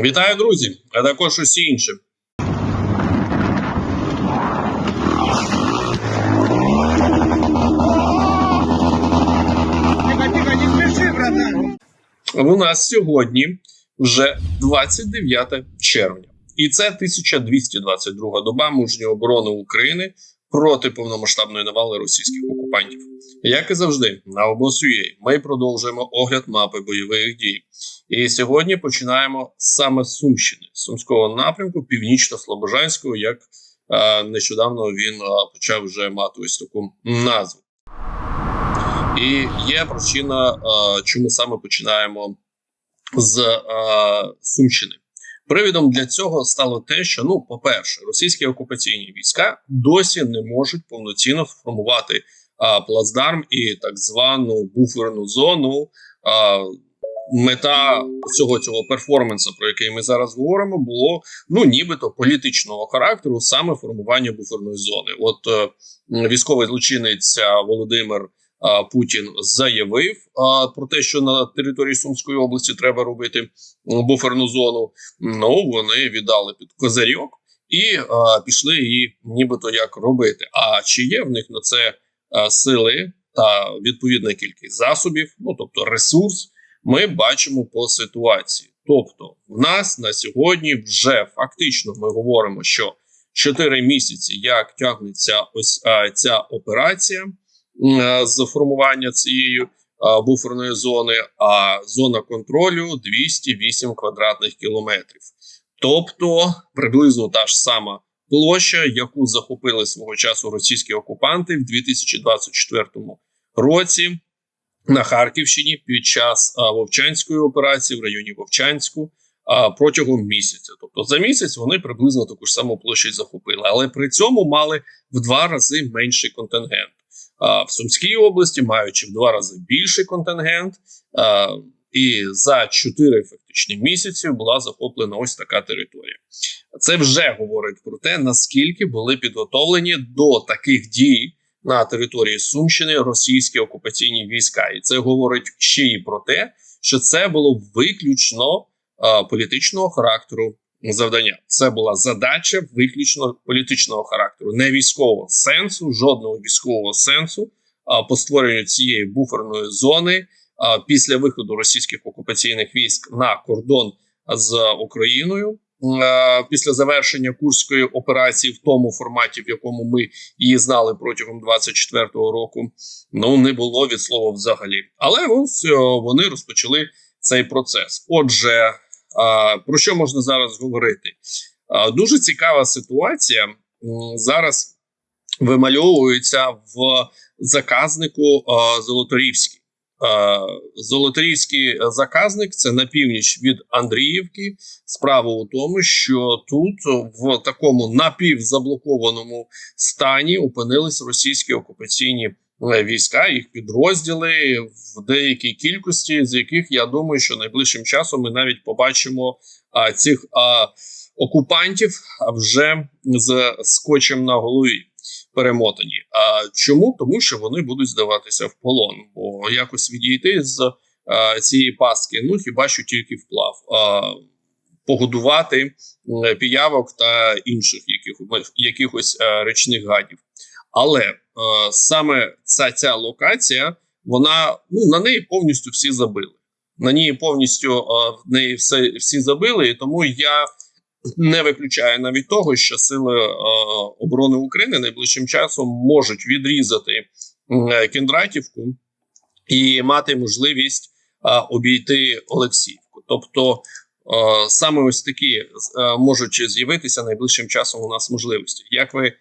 Вітаю, друзі, а також усі інші. У нас сьогодні вже 29 червня, і це 1222 доба мужньої оборони України проти повномасштабної навали російських окупантів. Як і завжди, на обосує ми продовжуємо огляд мапи бойових дій. І сьогодні починаємо саме з Сумщини, Сумського напрямку, північно-слобожанського, як е, нещодавно він е, почав вже мати ось таку назву. І є причина, е, чому саме починаємо з е, Сумщини. Привідом для цього стало те, що ну, по-перше, російські окупаційні війська досі не можуть повноцінно сформувати е, плацдарм і так звану буферну зону. Е, Мета всього цього перформансу, про який ми зараз говоримо, було ну нібито політичного характеру, саме формування буферної зони. От е, військовий злочинець Володимир а, Путін заявив про те, що на території Сумської області треба робити буферну зону. Ну вони віддали під козирьок і пішли її, нібито як робити. А чи є в них на це сили та відповідна кількість засобів, ну тобто ресурс, ми бачимо по ситуації. Тобто, в нас на сьогодні вже фактично ми говоримо, що 4 місяці як тягнеться ось а, ця операція з формування цієї буферної зони, а зона контролю 208 квадратних кілометрів. Тобто приблизно та ж сама площа, яку захопили свого часу російські окупанти в 2024 році на Харківщині під час Вовчанської операції в районі Вовчанську протягом місяця. Тобто за місяць вони приблизно таку ж саму площадь захопили, але при цьому мали в два рази менший контингент. В Сумській області, маючи в два рази більший контингент, і за чотири фактичні місяці була захоплена ось така територія. Це вже говорить про те, наскільки були підготовлені до таких дій на території Сумщини російські окупаційні війська, і це говорить ще й про те, що це було виключно а, політичного характеру завдання. Це була задача виключно політичного характеру, не військового сенсу, жодного військового сенсу по створенню цієї буферної зони після виходу російських окупаційних військ на кордон з Україною. Після завершення курської операції в тому форматі, в якому ми її знали протягом 24-го року, ну не було від слова взагалі. Але ось вони розпочали цей процес. Отже, про що можна зараз говорити? Дуже цікава ситуація зараз вимальовується в заказнику Золоторівський. А, Золоторівський заказник це на північ від Андріївки. Справа у тому, що тут в такому напівзаблокованому стані опинились російські окупаційні війська, їх підрозділи в деякій кількості, з яких я думаю, що найближчим часом ми навіть побачимо а, цих а, окупантів вже з скотчем на голові. Перемотані. А чому? Тому що вони будуть здаватися в полон, бо якось відійти з а, цієї пастки, ну хіба що тільки вплав. А, погодувати піявок та інших яких, якихось е, речних гадів. Але е, саме ця, ця локація, вона ну на неї повністю всі забили. На ній повністю е, в неї все всі забили, і тому я не виключаю навіть того, що сили е, оборони України найближчим часом можуть відрізати е, Кіндратівку і мати можливість е, обійти Олексіївку. Тобто Е, саме ось такі е, можуть з'явитися найближчим часом у нас можливості. Як ви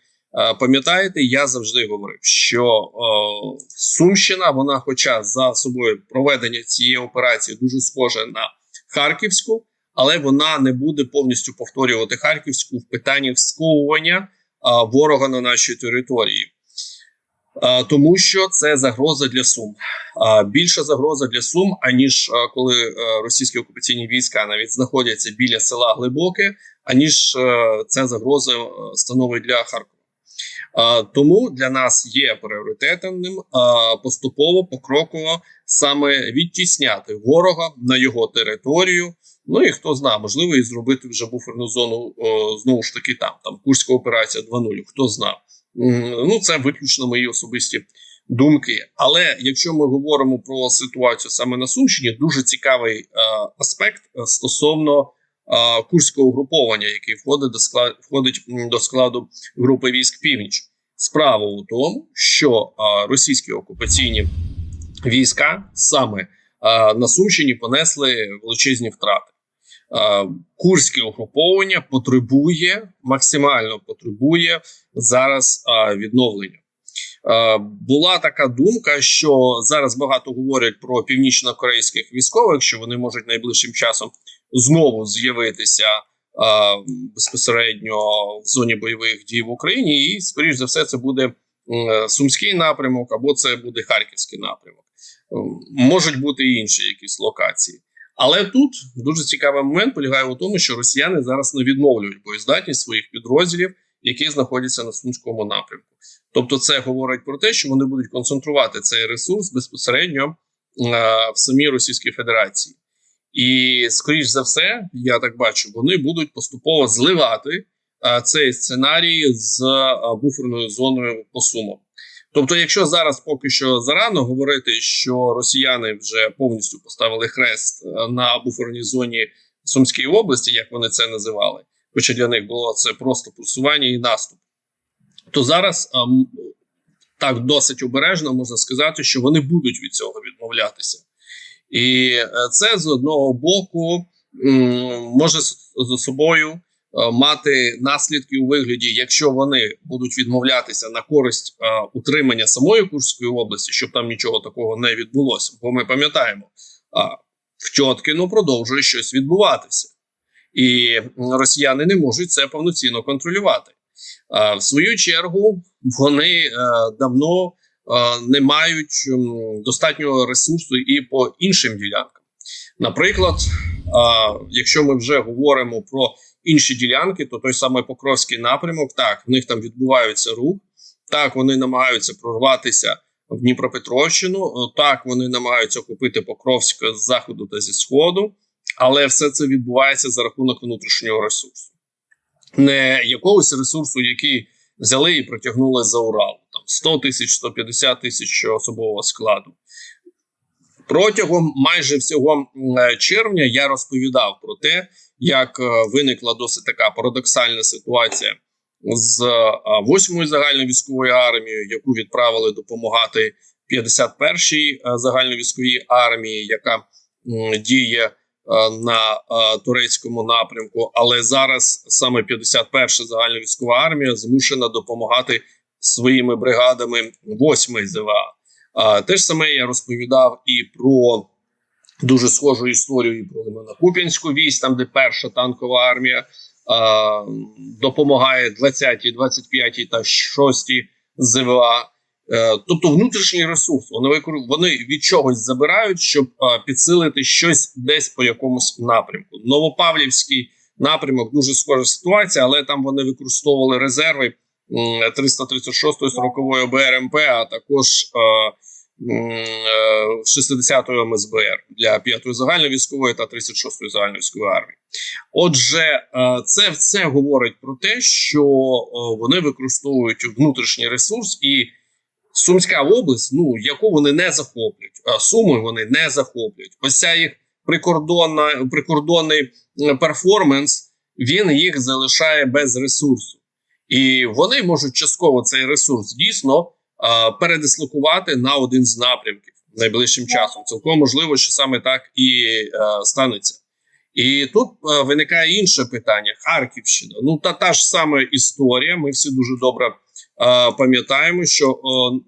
пам'ятаєте, я завжди говорив, що е, Сумщина, вона, хоча за собою проведення цієї операції дуже схожа на Харківську, але вона не буде повністю повторювати Харківську в питанні сковування е, ворога на нашій території. Е, Тому що це загроза для Сум. Е, Більша загроза для Сум, аніж е, коли е, російські окупаційні війська навіть знаходяться біля села Глибоке, аніж е, ця загроза е, становить для Харкова. Тому для нас є пріоритетним поступово покроково саме відтісняти ворога на його територію. Ну і хто знає, можливо, і зробити вже буферну зону знову ж таки там. Там Курська операція 2.0, хто знає. Ну, це виключно мої особисті думки. Але якщо ми говоримо про ситуацію саме на Сумщині, дуже цікавий е, аспект е, стосовно курського угруповання, який входить до складу, входить до складу групи військ Північ. Справа у тому, що російські окупаційні війська саме на Сумщині понесли величезні втрати. Курське угруповання потребує максимально потребує зараз відновлення. Була така думка, що зараз багато говорять про північно-корейських військових, що вони можуть найближчим часом знову з'явитися безпосередньо в зоні бойових дій в Україні, і скоріш за все, це буде сумський напрямок або це буде харківський напрямок. Можуть бути і інші якісь локації. Але тут дуже цікавий момент полягає у тому, що росіяни зараз не відновлюють боєздатність своїх підрозділів, які знаходяться на сумському напрямку. Тобто, це говорить про те, що вони будуть концентрувати цей ресурс безпосередньо е, в самій Російській Федерації. І, скоріш за все, я так бачу, вони будуть поступово зливати е, цей сценарій з е, буферною зоною по сумам. Тобто, якщо зараз поки що зарано говорити, що росіяни вже повністю поставили хрест е, на буферній зоні Сумської області, як вони це називали, хоча для них було це просто просування і наступ, то зараз ем, так досить обережно можна сказати, що вони будуть від цього відмовлятися. І е, це з одного боку може за собою е, мати наслідки у вигляді, якщо вони будуть відмовлятися на користь е, утримання самої Курської області, щоб там нічого такого не відбулося. Бо ми пам'ятаємо, в Тьоткіно продовжує щось відбуватися, і росіяни не можуть це повноцінно контролювати. В свою чергу вони давно не мають достатнього ресурсу і по іншим ділянкам. Наприклад, якщо ми вже говоримо про інші ділянки, то той самий Покровський напрямок, так, в них там відбувається рух, так, вони намагаються прорватися в Дніпропетровщину, е, так, вони намагаються купити Покровськ з заходу та зі сходу, але все це відбувається за рахунок внутрішнього ресурсу, не якогось ресурсу, який взяли і протягнули за Урал. Там 100 тисяч, 150 тисяч особового складу. Протягом майже всього е, червня я розповідав про те, як е, виникла досить така парадоксальна ситуація з 8-ї загальновійськової армією, яку відправили допомагати 51-й е, загальновійськовій армії, яка діє е, на е, турецькому напрямку. Але зараз саме 51-ша загальновійськова армія змушена допомагати своїми бригадами 8-ї ЗВА. А, те ж саме я розповідав і про дуже схожу історію і про Лимано-Куп'янську військ, там де перша танкова армія а, допомагає 20-й, 25-й та 6-й ЗВА. Е, тобто внутрішній ресурс вони вони від чогось забирають, щоб а, підсилити щось десь по якомусь напрямку. Новопавлівський напрямок дуже схожа ситуація, але там вони використовували резерви м, 336-ї 40-ї ОБРМП, а також е, е, 60-ї МСБР для 5-ї загальновійськової та 36-ї загальновійськової армії. Отже, е, це все говорить про те, що е, вони використовують внутрішній ресурс і Сумська область, ну яку вони не захоплять, суми вони не захоплять. Ось ця їх прикордонна прикордонний е, перформанс, він їх залишає без ресурсу, і вони можуть частково цей ресурс дійсно передислокувати на один з напрямків найближчим часом. Цілком можливо, що саме так і е, станеться. І тут е, виникає інше питання: Харківщина. Ну та та ж сама історія. Ми всі дуже добре е, пам'ятаємо, що е,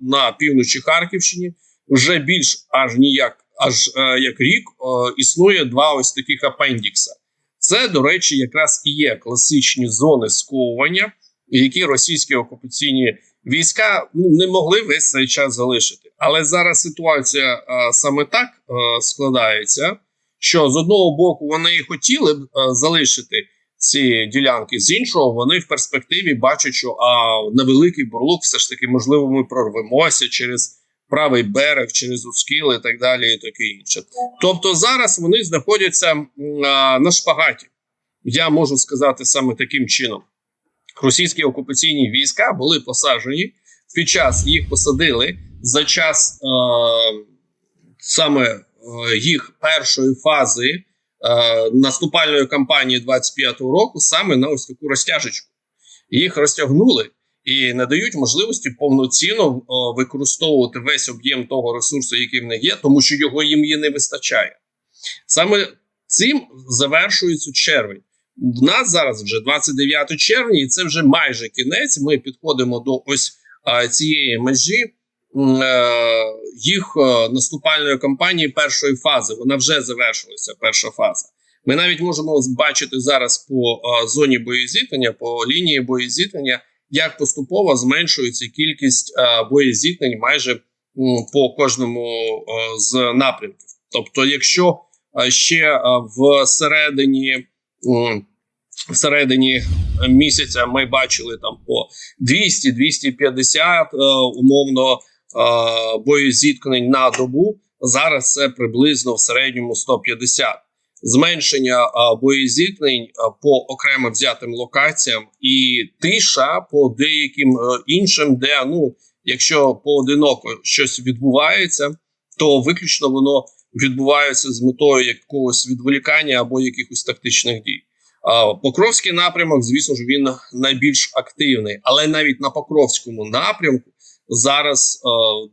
на півночі Харківщині вже більш аж ніяк, аж е, як рік е, існує два ось таких апендікса. Це, до речі, якраз і є класичні зони сковування, які російські окупаційні війська ну, не могли весь цей час залишити. Але зараз ситуація е, саме так е, складається, що з одного боку вони хотіли б е, залишити ці ділянки. З іншого, вони в перспективі бачать, що а на великий бурлук все ж таки можливо ми прорвемося через правий берег, через Ускіл і так далі, і таке інше. Тобто зараз вони знаходяться а, на шпагаті. Я можу сказати саме таким чином: російські окупаційні війська були посаджені. Під час їх посадили за час е, саме е, їх першої фази е, наступальної кампанії 25-го року, саме на ось таку розтяжечку. Їх розтягнули і надають можливості повноцінно е, використовувати весь об'єм того ресурсу, який в них є, тому що його їм є не вистачає. Саме цим завершується червень. В нас зараз вже 29 червня, і це вже майже кінець. Ми підходимо до ось цієї межі е, їх е, наступальної кампанії першої фази. Вона вже завершилася. Перша фаза. Ми навіть можемо бачити зараз по а, зоні боєзіткнення, по лінії боєзіткнення, як поступово зменшується кількість а, боєзіткнень майже по кожному з напрямків. Тобто, якщо ще в середині. Всередині місяця ми бачили там по 200-250 е, умовно е, боєзіткнень на добу. Зараз це приблизно в середньому 150. Зменшення е, боєзіткнень по окремо взятим локаціям і тиша по деяким іншим, де ну, якщо поодиноко щось відбувається, то виключно воно відбувається з метою якогось відволікання або якихось тактичних дій. Покровський напрямок, звісно ж, він найбільш активний, але навіть на Покровському напрямку зараз е,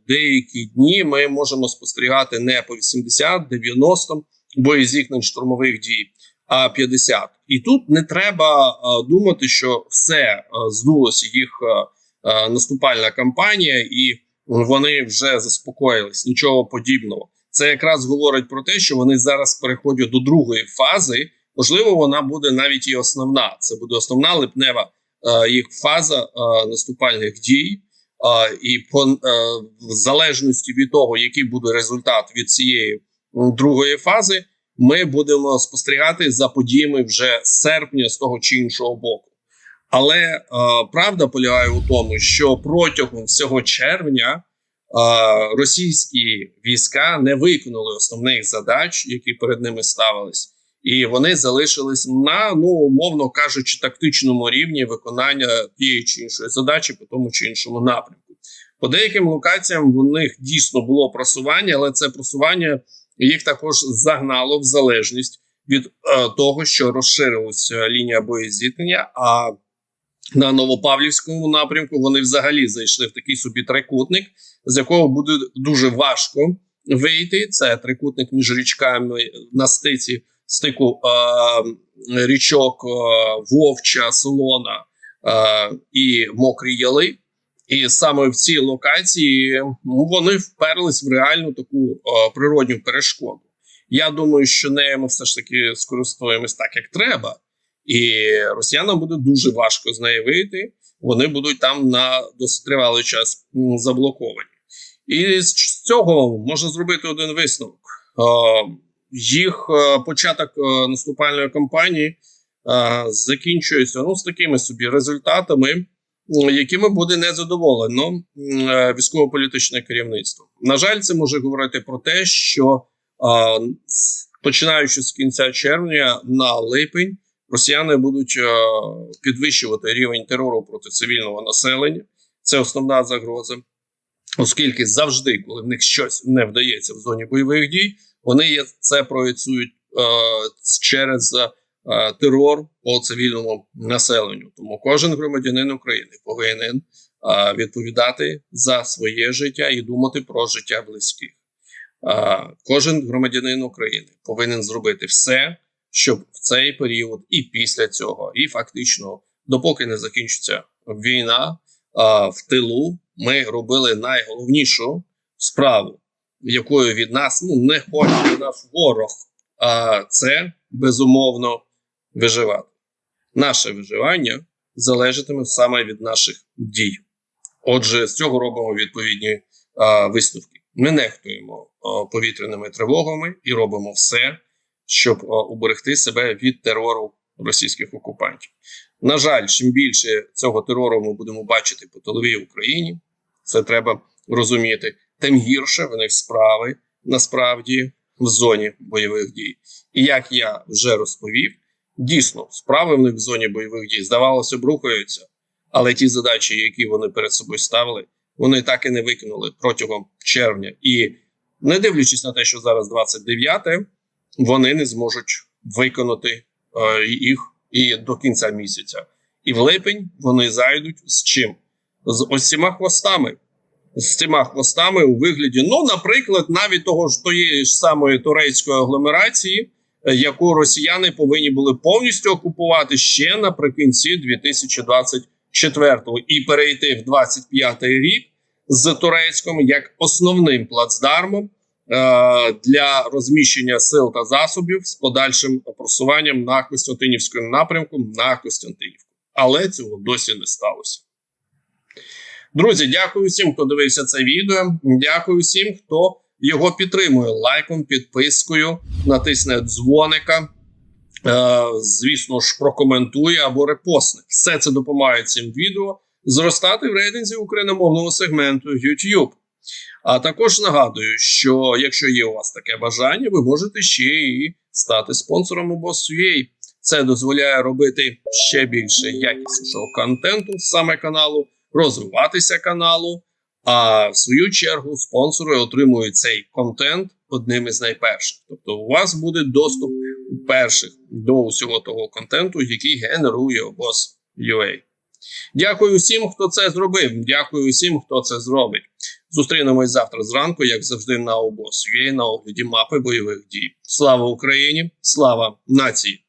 деякі дні ми можемо спостерігати не по 80-90 боєзіткнень штурмових дій, а 50. І тут не треба е, думати, що все е, здулося їх наступальна кампанія, і вони вже заспокоїлись. Нічого подібного. Це якраз говорить про те, що вони зараз переходять до другої фази. Можливо, вона буде навіть і основна. Це буде основна липнева е, їх фаза е, наступальних дій. Е, і по в залежності від того, який буде результат від цієї другої фази, ми будемо спостерігати за подіями вже з серпня з того чи іншого боку. Але е, правда полягає у тому, що протягом всього червня російські війська не виконали основних задач, які перед ними ставились і вони залишились на ну умовно кажучи, тактичному рівні виконання тієї чи іншої задачі по тому чи іншому напрямку. По деяким локаціям в них дійсно було просування, але це просування їх також загнало в залежність від е, того, що розширилася лінія боєзіткнення. А на Новопавлівському напрямку вони взагалі зайшли в такий собі трикутник, з якого буде дуже важко вийти. Це трикутник між річками на стиці стику е, річок е, Вовча, Солона е, і Мокрі Яли. І саме в цій локації ну, вони вперлись в реальну таку е, природню перешкоду. Я думаю, що нею ми все ж таки скористуємось так, як треба, і росіянам буде дуже важко з неї вийти. Вони будуть там на досить тривалий час заблоковані. І з цього можна зробити один висновок. Їх е, початок е, наступальної кампанії е, закінчується ну з такими собі результатами, якими буде незадоволено військово-політичне керівництво. На жаль, це може говорити про те, що починаючи з кінця червня на липень, росіяни будуть підвищувати рівень терору проти цивільного населення. Це основна загроза, оскільки завжди, коли в них щось не вдається в зоні бойових дій, вони це проєцюють е, через е, терор по цивільному населенню. Тому кожен громадянин України повинен е, відповідати за своє життя і думати про життя близьких. Е, кожен громадянин України повинен зробити все, щоб в цей період і після цього, і фактично, допоки не закінчиться війна е, в тилу, ми робили найголовнішу справу, якою від нас ну не хоче наш ворог. А це безумовно виживати. Наше виживання залежатиме саме від наших дій. Отже, з цього робимо відповідні а, висновки. Ми нехтуємо а, повітряними тривогами і робимо все, щоб а, уберегти себе від терору російських окупантів. На жаль, чим більше цього терору ми будемо бачити по тиловій Україні, це треба розуміти, тим гірше в них справи насправді в зоні бойових дій. І як я вже розповів, дійсно справи в них в зоні бойових дій здавалося б рухаються, але ті задачі, які вони перед собою ставили, вони так і не виконали протягом червня. І не дивлячись на те, що зараз 29, вони не зможуть виконати е, їх і до кінця місяця. І в липень вони зайдуть з чим? З цими хвостами. З цими хвостами у вигляді, ну, наприклад, навіть того ж тої ж самої турецької агломерації, е, яку росіяни повинні були повністю окупувати ще наприкінці 2024-го і перейти в 25-й рік з турецьким як основним плацдармом е, для розміщення сил та засобів з подальшим просуванням на Костянтинівському напрямку на Костянтинівку. Але цього досі не сталося. Друзі, дякую всім, хто дивився це відео. Дякую всім, хто його підтримує лайком, підпискою, натисне дзвоника. Е, звісно ж, прокоментує або репостне. Все це допомагає цим відео зростати в рейтинзі україномовного сегменту YouTube. А також нагадую, що якщо є у вас таке бажання, ви можете ще і стати спонсором Boss.ua. Це дозволяє робити ще більше якіснішого контенту саме каналу, розвиватися каналу. А в свою чергу спонсори отримують цей контент одним із найперших. Тобто, у вас буде доступ перших до усього того контенту, який генерує Boss.ua. Дякую всім, хто це зробив. Дякую всім, хто це зробить. Зустрінемось завтра зранку, як завжди, на обос.ua на огляді мапи бойових дій. Слава Україні! Слава нації!